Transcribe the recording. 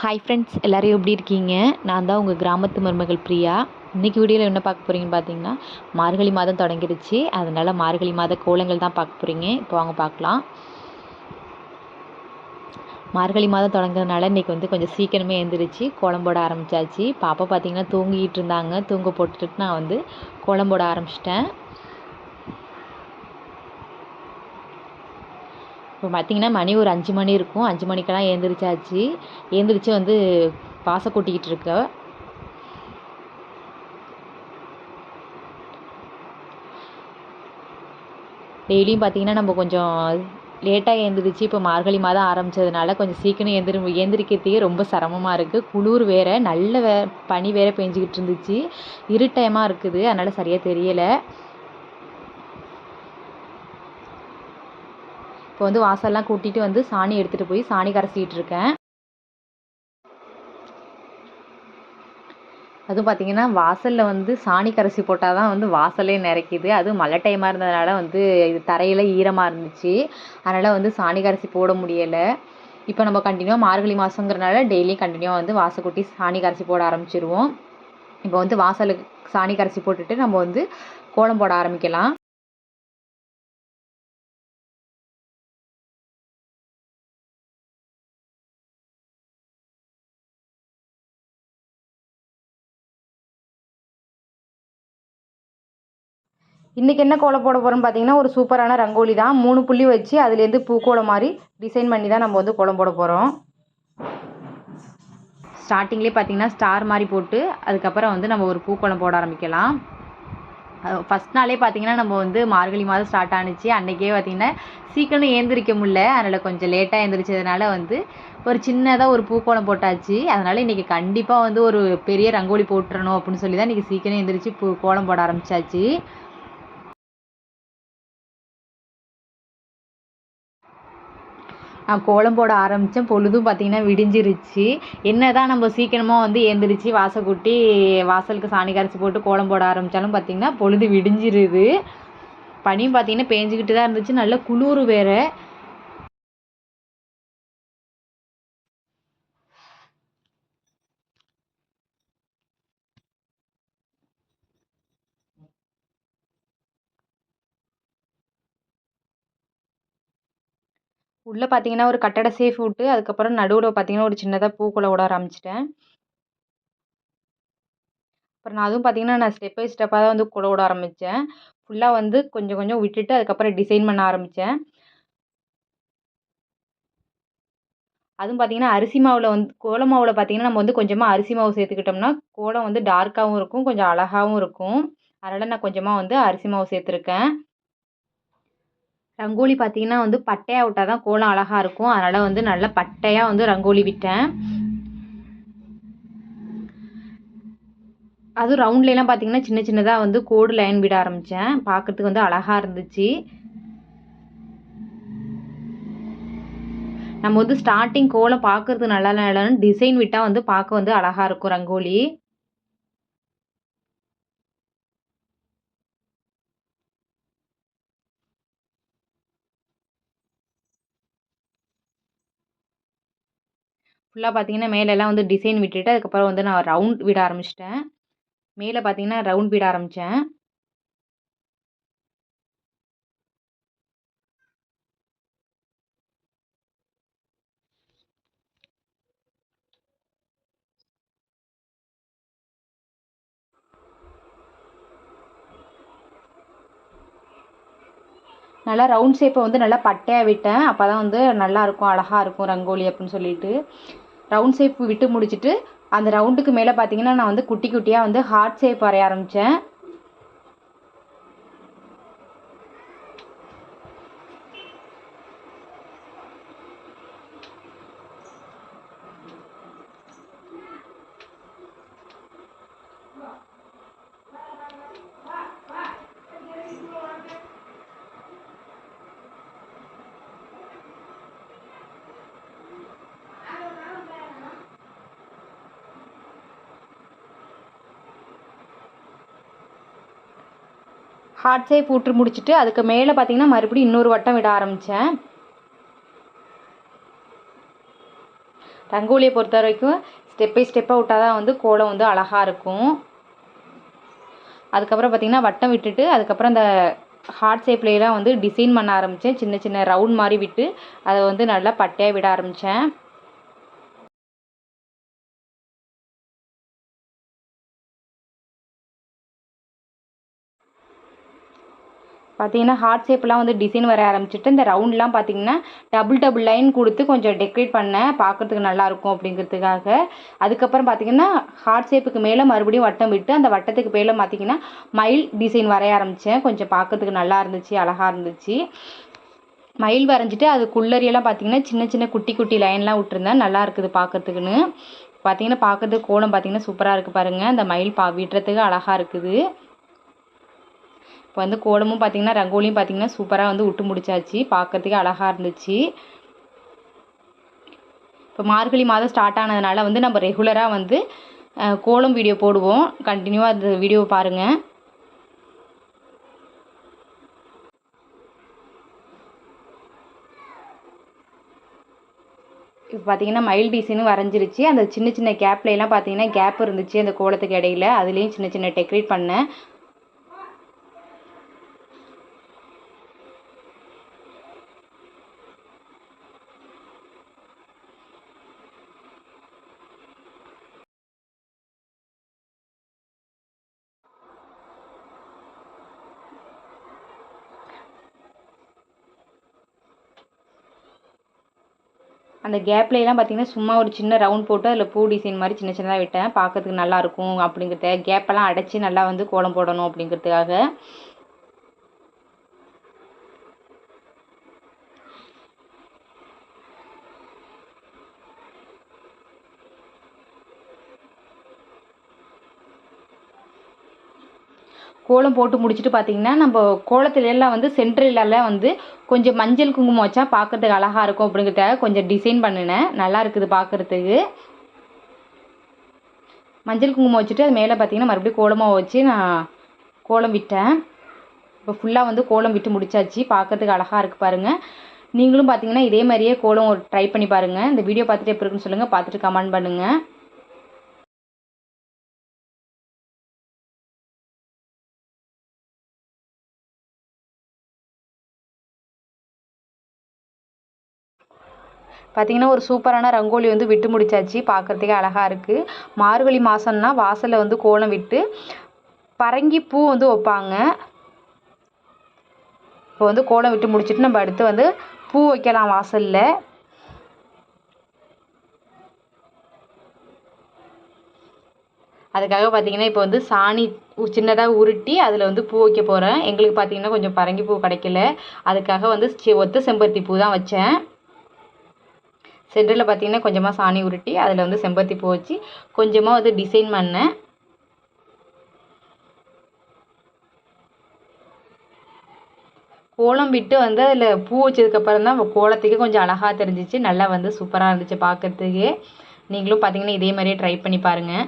Hi friends எல்லோரும் எப்படி இருக்கீங்க? நான் தான் உங்கள் கிராமத்து மருமகள் பிரியா. இன்றைக்கி வீடியோவில் என்ன பார்க்க போகிறீங்கன்னு பார்த்தீங்கன்னா மார்கழி மாதம் தொடங்கிருச்சு. அதனால் மார்கழி மாத கோலங்கள் தான் பார்க்க போகிறீங்க இப்போ வாங்க பார்க்கலாம். மார்கழி மாதம் தொடங்குறதுனால இன்றைக்கி வந்து கொஞ்சம் சீக்கிரமே எழுந்திரிச்சு கோலம் போட ஆரம்பித்தாச்சு பாப்பா பார்த்திங்கன்னா தூங்கிட்டு இருந்தாங்க. தூங்க போட்டுட்டு நான் வந்து கோலம் போட ஆரம்பிச்சிட்டேன். இப்போ பார்த்திங்கன்னா மணி ஒரு அஞ்சு மணி இருக்கும். அஞ்சு மணிக்கெல்லாம் எழுந்திரிச்சாச்சு எழுந்திரிச்சு வந்து பாசை கூட்டிக்கிட்டு இருக்க. டெய்லியும் பார்த்திங்கன்னா நம்ம கொஞ்சம் லேட்டாக எழுந்திரிச்சு இப்போ மார்கழி மாதம் ஆரம்பித்ததுனால கொஞ்சம் சீக்கிரம் எழுந்திரி எழுந்திரிக்கிறதுக்கே ரொம்ப சிரமமாக இருக்குது குளிர் வேறு நல்ல வே பனி வேறு பெஞ்சிக்கிட்டு இருந்துச்சு. இருட்டயமாக இருக்குது. அதனால் சரியாக தெரியலை. இப்போ வந்து வாசல்லாம் கூட்டிகிட்டு வந்து சாணி எடுத்துகிட்டு போய் சாணி கரைச்சிக்கிட்டு இருக்கேன். அதுவும் பார்த்தீங்கன்னா வாசலில் வந்து சாணி கரைசி போட்டால் தான் வந்து வாசலே நிறைக்குது. அதுவும் மழை டைமாக இருந்ததுனால வந்து இது தரையில் ஈரமாக இருந்துச்சு. அதனால் வந்து சாணி கரைசி போட முடியலை. இப்போ நம்ம கண்டினியூவாக மார்கழி மாதங்கிறனால டெய்லியும் கண்டினியூவாக வந்து வாசக்கூட்டி சாணி கரைசி போட ஆரம்பிச்சிருவோம். இப்போ வந்து வாசலுக்கு சாணி கரைசி போட்டுட்டு நம்ம வந்து கோலம் போட ஆரம்பிக்கலாம். இன்றைக்கி என்ன கோலம் போட போகிறோம்னு பார்த்தீங்கன்னா ஒரு சூப்பரான ரங்கோலி தான். மூணு புள்ளி வச்சு அதுலேருந்து பூக்கோலம் மாதிரி டிசைன் பண்ணி தான் நம்ம வந்து கோலம் போட போகிறோம் ஸ்டார்டிங்லேயே பார்த்தீங்கன்னா ஸ்டார் மாதிரி போட்டு அதுக்கப்புறம் வந்து நம்ம ஒரு பூக்கோலம் போட ஆரம்பிக்கலாம். ஃபஸ்ட் நாளே பார்த்தீங்கன்னா நம்ம வந்து மார்கழி மாதம் ஸ்டார்ட் ஆணுச்சு அன்றைக்கே பார்த்தீங்கன்னா சீக்கிரம் ஏந்திரிக்க முடில அதனால் கொஞ்சம் லேட்டாக எழுந்திரிச்சதுனால வந்து ஒரு சின்னதாக ஒரு பூக்கோலம் போட்டாச்சு. அதனால் இன்றைக்கி கண்டிப்பாக வந்து ஒரு பெரிய ரங்கோலி போட்டுறணும் அப்படின்னு சொல்லி தான் இன்றைக்கி சீக்கிரம் எழுந்திரிச்சு பூ கோலம் போட ஆரம்பித்தாச்சு நான் கோலம் போட ஆரம்பித்தேன் பொழுதும் பார்த்திங்கன்னா விடிஞ்சிருச்சு. என்ன தான் நம்ம சீக்கிரமாக வந்து எழுந்திரிச்சி வாசல் கூட்டி வாசலுக்கு சாணி கரைச்சி போட்டு கோலம் போட ஆரம்பித்தாலும் பார்த்திங்கன்னா பொழுது விடிஞ்சிருது. பனியும் பார்த்திங்கன்னா பேஞ்சிக்கிட்டு தான் இருந்துச்சு. நல்ல குளிர் வேறு. உள்ளே பார்த்தீங்கன்னா ஒரு கட்டட சேஃப் விட்டு அதுக்கப்புறம் நடுவில் பார்த்தீங்கன்னா ஒரு சின்னதாக பூக்குள்ளே விட ஆரம்பிச்சிட்டேன். அப்புறம் நான் அதுவும் பார்த்தீங்கன்னா நான் ஸ்டெப் பை ஸ்டெப்பாக தான் வந்து குல விட ஆரம்பித்தேன் ஃபுல்லாக வந்து கொஞ்சம் கொஞ்சம் விட்டுட்டு அதுக்கப்புறம் டிசைன் பண்ண ஆரம்பித்தேன் அதுவும் பார்த்தீங்கன்னா அரிசி மாவில் வந்து கோல மாவில் பார்த்தீங்கன்னா நம்ம வந்து கொஞ்சமாக அரிசி மாவு சேர்த்துக்கிட்டோம்னா கோலம் வந்து டார்க்காகவும் இருக்கும் கொஞ்சம் அழகாகவும் இருக்கும். அதனால் நான் கொஞ்சமாக வந்து அரிசி மாவு சேர்த்துருக்கேன். ரங்கோலி பார்த்திங்கன்னா வந்து பட்டையாக விட்டால் தான் கோலம் அழகாக இருக்கும். அதனால் வந்து நல்லா பட்டையாக வந்து ரங்கோலி விட்டேன். அதுவும் ரவுண்ட்லாம் பார்த்திங்கன்னா சின்ன சின்னதாக வந்து கோடு லைன் விட ஆரம்பித்தேன் பார்க்குறதுக்கு வந்து அழகாக இருந்துச்சு. நம்ம வந்து ஸ்டார்டிங் கோலம் பார்க்குறது நல்லா இல்லைன்னு டிசைன் விட்டால் வந்து பார்க்க வந்து அழகாக இருக்கும் ரங்கோலி. ஃபுல்லாக பார்த்தீங்கன்னா மேலெல்லாம் வந்து டிசைன் விட்டுட்டு அதுக்கப்புறம் வந்து நான் ரவுண்ட் விட ஆரம்பிச்சிட்டேன். மேலே பார்த்தீங்கன்னா ரவுண்ட் விட ஆரம்பித்தேன் நல்லா ரவுண்ட் ஷேப்பை வந்து நல்லா பட்டையாக விட்டேன். அப்போ தான் வந்து நல்லாயிருக்கும் அழகாக இருக்கும் ரங்கோலி அப்படின்னு சொல்லிட்டு. ரவுண்ட் ஷேப் விட்டு முடிச்சுட்டு அந்த ரவுண்டுக்கு மேலே பார்த்தீங்கன்னா நான் வந்து குட்டி குட்டியாக வந்து ஹார்ட் ஷேப் வரைய ஆரம்பித்தேன் ஹார்ட் ஷேப் விட்டு முடிச்சுட்டு அதுக்கு மேலே பார்த்தீங்கன்னா மறுபடியும் இன்னொரு வட்டம் விட ஆரம்பித்தேன் ரங்கோலியை பொறுத்த வரைக்கும் ஸ்டெப் பை ஸ்டெப்பாக விட்டால் தான் வந்து கோலம் வந்து அழகாக இருக்கும். அதுக்கப்புறம் பார்த்திங்கன்னா வட்டம் விட்டுட்டு அதுக்கப்புறம் அந்த ஹார்ட் ஷேப்லேலாம் வந்து டிசைன் பண்ண ஆரம்பித்தேன் சின்ன சின்ன ரவுண்ட் மாதிரி விட்டு அதை வந்து நல்லா பட்டையாக விட ஆரம்பித்தேன் பார்த்தீங்கன்னா ஹார்ட் ஷேப்லாம் வந்து டிசைன் வர ஆரம்பிச்சிட்டு இந்த ரவுண்ட்லாம் பார்த்தீங்கன்னா டபுள் டபுள் லைன் கொடுத்து கொஞ்சம் டெக்கரேட் பண்ணேன் பார்க்கறதுக்கு நல்லாயிருக்கும் அப்படிங்கிறதுக்காக. அதுக்கப்புறம் பார்த்தீங்கன்னா ஹார்ட் ஷேப்புக்கு மேலே மறுபடியும் வட்டம் விட்டு அந்த வட்டத்துக்கு மேலே பார்த்தீங்கன்னா மயில் டிசைன் வரைய ஆரம்பித்தேன் கொஞ்சம் பார்க்கறதுக்கு நல்லா இருந்துச்சு அழகாக இருந்துச்சு. மயில் வரைஞ்சிட்டு அதுக்குள்ளரியெல்லாம் பார்த்தீங்கன்னா சின்ன சின்ன குட்டி குட்டி லைன்லாம் விட்டுருந்தேன். நல்லா இருக்குது பார்க்கறதுக்குன்னு பார்த்தீங்கன்னா பார்க்கறதுக்கு கோலம் பார்த்தீங்கன்னா சூப்பராக இருக்குது பாருங்கள் அந்த மயில் பா விடுறதுக்கு அழகாக இருக்குது. இப்போ வந்து கோலமும் பார்த்திங்கன்னா ரங்கோலியும் பார்த்திங்கன்னா சூப்பராக வந்து விட்டு முடிச்சாச்சு. பார்க்கறதுக்கே அழகாக இருந்துச்சு. இப்போ மார்கழி மாதம் ஸ்டார்ட் ஆனதுனால வந்து நம்ம ரெகுலராக வந்து கோலம் வீடியோ போடுவோம். கண்டினியூவாக அந்த வீடியோ பாருங்கள் இப்போ பார்த்தீங்கன்னா மயில் டிசைனும் வரைஞ்சிருச்சு. அந்த சின்ன சின்ன கேப்லையெல்லாம் பார்த்தீங்கன்னா கேப் இருந்துச்சு அந்த கோலத்துக்கு இடையில. அதுலேயும் சின்ன சின்ன டெக்கரேட் பண்ணேன். அந்த கேப்லையெல்லாம் பார்த்தீங்கன்னா சும்மா ஒரு சின்ன ரவுண்ட் போட்டு அதில் பூ டிசைன் மாதிரி சின்ன சின்னதாக விட்டேன். பார்க்கறதுக்கு நல்லாயிருக்கும் அப்படிங்கிறத கேப்பெல்லாம் அடைச்சி நல்லா வந்து கோலம் போடணும் அப்படிங்கிறதுக்காக. கோலம் போட்டு முடிச்சுட்டு பார்த்தீங்கன்னா நம்ம கோலத்துல எல்லாம் வந்து சென்ட்ரலெல்லாம் வந்து கொஞ்சம் மஞ்சள் குங்குமம் வச்சா பார்க்கறதுக்கு அழகாக இருக்கும் அப்படிங்கிறதுக்காக கொஞ்சம் டிசைன் பண்ணினேன். நல்லா இருக்குது பார்க்குறதுக்கு மஞ்சள் குங்குமம் வச்சுட்டு அது மேலே பார்த்தீங்கன்னா மறுபடியும் கோலமாக வச்சு நான் கோலம் விட்டேன். இப்போ ஃபுல்லாக வந்து கோலம் விட்டு முடிச்சாச்சு. பார்க்கறதுக்கு அழகாக இருக்குது பாருங்கள் நீங்களும் பார்த்தீங்கன்னா இதே மாதிரியே கோலம் ஒரு ட்ரை பண்ணி பாருங்கள் இந்த வீடியோ பார்த்துட்டு எப்படி இருக்குன்னு சொல்லுங்கள் பார்த்துட்டு கமெண்ட் பண்ணுங்கள் பார்த்திங்கன்னா ஒரு சூப்பரான ரங்கோலி வந்து விட்டு முடிச்சாச்சு. பார்க்குறதுக்கே அழகாக இருக்குது மார்கழி மாதம்னா வாசலில் வந்து கோலம் விட்டு பரங்கி பூ வந்து வைப்பாங்க. இப்போ வந்து கோலம் விட்டு முடிச்சுட்டு நம்ம அடுத்து வந்து பூ வைக்கலாம் வாசலில். அதுக்காக பார்த்தீங்கன்னா இப்போ வந்து சாணி சின்னதாக உருட்டி அதில் வந்து பூ வைக்க போகிறேன் எங்களுக்கு பார்த்தீங்கன்னா கொஞ்சம் பரங்கி பூ கிடைக்கல. அதுக்காக வந்து ஒத்த செம்பருத்தி பூ தான் வச்சேன். சென்டரில் பார்த்தீங்கன்னா கொஞ்சமாக சாணி உருட்டி அதில் வந்து செம்பருத்தி பூ வச்சு கொஞ்சமாக வந்து டிசைன் பண்ணேன் கோலம் விட்டு வந்து அதில் பூ வச்சதுக்கப்புறம் தான் கோலத்துக்கே கொஞ்சம் அழகாக தெரிஞ்சிச்சு. நல்லா வந்து சூப்பராக இருந்துச்சு பார்க்குறதுக்கே நீங்களும் பார்த்தீங்கன்னா இதே மாதிரியே ட்ரை பண்ணி பாருங்கள்